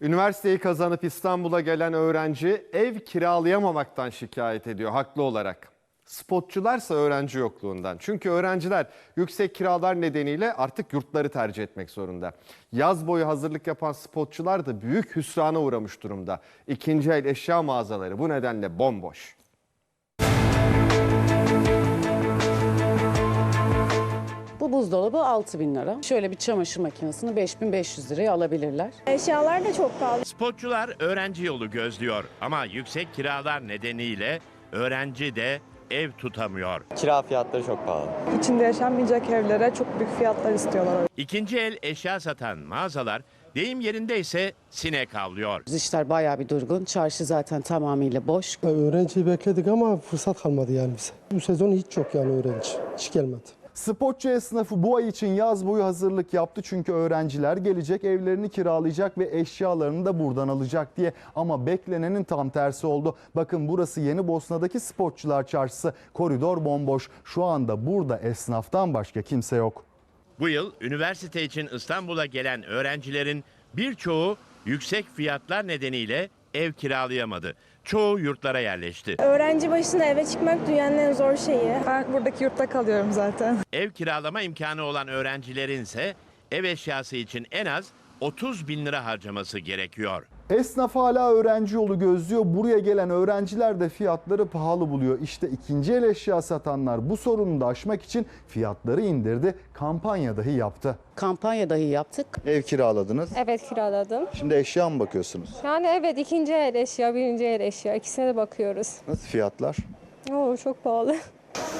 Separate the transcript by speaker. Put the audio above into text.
Speaker 1: Üniversiteyi kazanıp İstanbul'a gelen öğrenci ev kiralayamamaktan şikayet ediyor haklı olarak. Spotçularsa öğrenci yokluğundan. Çünkü öğrenciler yüksek kiralar nedeniyle artık yurtları tercih etmek zorunda. Yaz boyu hazırlık yapan spotçular da büyük hüsrana uğramış durumda. İkinci el eşya mağazaları bu nedenle bomboş.
Speaker 2: Bu buzdolabı 6000 bin lira. Şöyle bir çamaşır makinesini 5500 liraya alabilirler.
Speaker 3: Eşyalar da çok pahalı.
Speaker 4: Spotçular öğrenci yolu gözlüyor ama yüksek kiralar nedeniyle öğrenci de ev tutamıyor.
Speaker 5: Kira fiyatları çok pahalı.
Speaker 6: İçinde yaşanmayacak evlere çok büyük fiyatlar istiyorlar.
Speaker 4: İkinci el eşya satan mağazalar deyim yerinde ise sinek avlıyor.
Speaker 2: İşler bayağı bir durgun. Çarşı zaten tamamıyla boş.
Speaker 7: Öğrenciyi bekledik ama fırsat kalmadı yani bize. Bu sezon hiç yok yani öğrenci. Hiç gelmedi.
Speaker 8: Spotçu esnafı bu ay için yaz boyu hazırlık yaptı çünkü öğrenciler gelecek evlerini kiralayacak ve eşyalarını da buradan alacak diye. Ama beklenenin tam tersi oldu. Bakın burası Yeni Bosna'daki Spotçular Çarşısı. Koridor bomboş. Şu anda burada esnaftan başka kimse yok.
Speaker 4: Bu yıl üniversite için İstanbul'a gelen öğrencilerin birçoğu yüksek fiyatlar nedeniyle ev kiralayamadı. Çoğu yurtlara yerleşti.
Speaker 3: Öğrenci başına eve çıkmak dünyanın en zor şeyi.
Speaker 6: Ben buradaki yurtta kalıyorum zaten.
Speaker 4: Ev kiralama imkanı olan öğrencilerin ise ev eşyası için en az 30 bin lira harcaması gerekiyor.
Speaker 8: Esnaf hala öğrenci yolu gözlüyor. Buraya gelen öğrenciler de fiyatları pahalı buluyor. İşte ikinci el eşya satanlar bu sorunu da aşmak için fiyatları indirdi. Kampanya dahi yaptı.
Speaker 2: Kampanya dahi yaptık.
Speaker 8: Ev kiraladınız.
Speaker 9: Evet kiraladım.
Speaker 8: Şimdi eşya mı bakıyorsunuz?
Speaker 9: Yani evet ikinci el eşya, birinci el eşya ikisine de bakıyoruz.
Speaker 8: Nasıl fiyatlar?
Speaker 9: Oo çok pahalı.